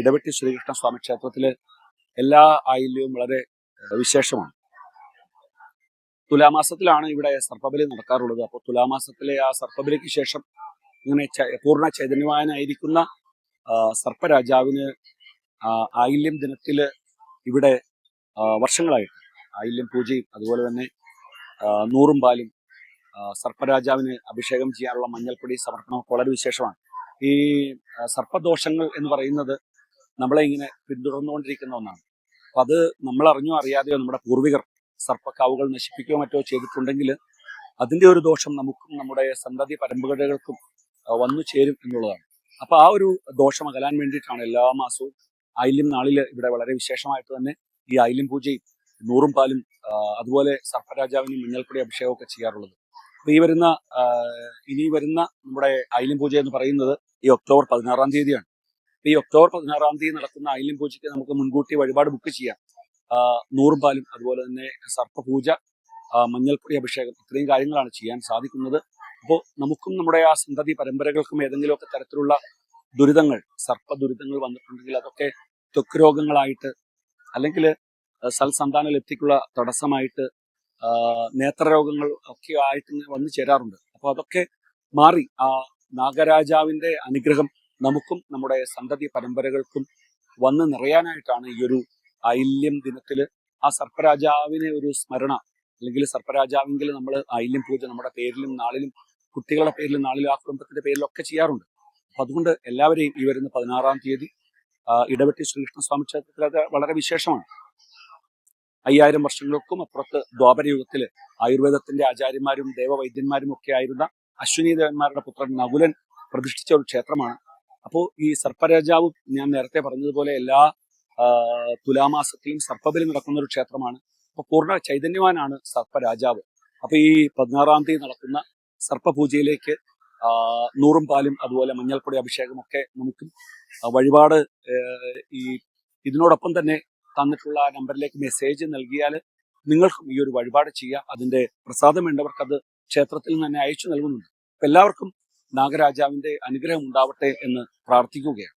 ഇടവെട്ടി ശ്രീകൃഷ്ണ സ്വാമി ക്ഷേത്രത്തിലെ എല്ലാ ആയില്യവും വളരെ വിശേഷമാണ്. തുലാമാസത്തിലാണ് ഇവിടെ സർപ്പബലി നടക്കാറുള്ളത്. അപ്പോൾ തുലാമാസത്തിലെ ആ സർപ്പബലിക്ക് ശേഷം ഇങ്ങനെ പൂർണ ചൈതന്യവാനായിരിക്കുന്ന സർപ്പരാജാവിന് ആയില്യം ദിനത്തിൽ ഇവിടെ വർഷങ്ങളായിട്ട് ആയില്യം പൂജയും അതുപോലെ തന്നെ നൂറും പാലും സർപ്പരാജാവിന് അഭിഷേകം ചെയ്യാനുള്ള മഞ്ഞൾപ്പൊടി സമർപ്പണം വളരെ വിശേഷമാണ്. ഈ സർപ്പദോഷങ്ങൾ എന്ന് പറയുന്നത് നമ്മളെ ഇങ്ങനെ പിന്തുടർന്നുകൊണ്ടിരിക്കുന്ന ഒന്നാണ്. അപ്പൊ അത് നമ്മൾ അറിഞ്ഞോ അറിയാതെയോ നമ്മുടെ പൂർവികർ സർപ്പക്കാവുകൾ നശിപ്പിക്കുകയോ മറ്റോ ചെയ്തിട്ടുണ്ടെങ്കിൽ അതിന്റെ ഒരു ദോഷം നമുക്കും നമ്മുടെ സന്തതി പരമ്പരകൾക്കും വന്നു ചേരും എന്നുള്ളതാണ്. അപ്പോൾ ആ ഒരു ദോഷം അകലാൻ വേണ്ടിയിട്ടാണ് എല്ലാ മാസവും ആയില്യം നാളിൽ ഇവിടെ വളരെ വിശേഷമായിട്ട് തന്നെ ഈ ആയില്യം പൂജയും നൂറും പാലും അതുപോലെ സർപ്പരാജാവിനും മഞ്ഞൾപ്പൊടി അഭിഷേകമൊക്കെ ചെയ്യാറുള്ളത്. അപ്പൊ ഈ വരുന്ന ഇനി വരുന്ന നമ്മുടെ ആയില്യം പൂജ എന്ന് പറയുന്നത് ഈ ഒക്ടോബർ പതിനാറാം തീയതിയാണ്. ഈ ഒക്ടോബർ പതിനാറാം തീയതി നടക്കുന്ന ആയില്യം പൂജയ്ക്ക് നമുക്ക് മുൻകൂട്ടി വഴിപാട് ബുക്ക് ചെയ്യാം. ആ, നൂറും പാലും അതുപോലെ തന്നെ സർപ്പപൂജ മഞ്ഞൾ മഞ്ഞൾപ്പൊടി അഭിഷേകം ഇത്രയും കാര്യങ്ങളാണ് ചെയ്യാൻ സാധിക്കുന്നത്. അപ്പോൾ നമുക്കും നമ്മുടെ ആ സന്തതി പരമ്പരകൾക്കും ഏതെങ്കിലുമൊക്കെ തരത്തിലുള്ള ദുരിതങ്ങൾ സർപ്പ ദുരിതങ്ങൾ വന്നിട്ടുണ്ടെങ്കിൽ അതൊക്കെ ത്വക്ക് രോഗങ്ങളായിട്ട് അല്ലെങ്കിൽ സൽസന്താന ലബ്ധിക്കുള്ള തടസ്സമായിട്ട് നേത്രരോഗങ്ങൾ ഒക്കെ ആയിട്ട് വന്നു ചേരാറുണ്ട്. അപ്പോൾ അതൊക്കെ മാറി ആ നാഗരാജാവിന്റെ അനുഗ്രഹം നമുക്കും നമ്മുടെ സന്തതി പരമ്പരകൾക്കും വന്ന് നിറയാനായിട്ടാണ് ഈ ഒരു ഐല്യം ദിനത്തിൽ ആ സർപ്പരാജാവിനെ ഒരു സ്മരണ അല്ലെങ്കിൽ സർപ്പരാജാവെങ്കിൽ നമ്മൾ ഐല്യം പൂജ നമ്മുടെ പേരിലും നാളിലും കുട്ടികളുടെ പേരിലും നാളിലും ആ കുടുംബത്തിന്റെ പേരിലും ഒക്കെ ചെയ്യാറുണ്ട്. അപ്പൊ അതുകൊണ്ട് എല്ലാവരെയും ഈ വരുന്ന പതിനാറാം തീയതി ഇടവെട്ടി ശ്രീകൃഷ്ണസ്വാമി ക്ഷേത്രത്തിൽ അത് വളരെ വിശേഷമാണ്. അയ്യായിരം വർഷങ്ങൾക്കും അപ്പുറത്ത് ദ്വാപരയുഗത്തിൽ ആയുർവേദത്തിന്റെ ആചാര്യന്മാരും ദേവവൈദ്യന്മാരും ഒക്കെ ആയിരുന്ന അശ്വിനി ദേവന്മാരുടെ പുത്രൻ നകുലൻ പ്രതിഷ്ഠിച്ച ഒരു ക്ഷേത്രമാണ്. അപ്പോൾ ഈ സർപ്പരാജാവ് ഞാൻ നേരത്തെ പറഞ്ഞതുപോലെ എല്ലാ തുലാമാസത്തിലും സർപ്പബലി നടക്കുന്ന ഒരു ക്ഷേത്രമാണ്. അപ്പൊ പൂർണ ചൈതന്യവാനാണ് സർപ്പരാജാവ് അപ്പൊ ഈ പതിനാറാം തീയതി നടക്കുന്ന സർപ്പപൂജയിലേക്ക് നൂറും പാലും അതുപോലെ മഞ്ഞൾപ്പൊടി അഭിഷേകം ഒക്കെ നമുക്കും വഴിപാട് ഈ ഇതിനോടൊപ്പം തന്നെ തന്നിട്ടുള്ള നമ്പറിലേക്ക് മെസ്സേജ് നൽകിയാൽ നിങ്ങൾക്കും ഈ ഒരു വഴിപാട് ചെയ്യാം. അതിന്റെ പ്രസാദം വേണ്ടവർക്ക് അത് ക്ഷേത്രത്തിൽ നിന്ന് തന്നെ അയച്ചു നൽകുന്നുണ്ട്. എല്ലാവർക്കും നാഗരാജാവിന്റെ അനുഗ്രഹം ഉണ്ടാവട്ടെ എന്ന് പ്രാർത്ഥിക്കുകയാണ്.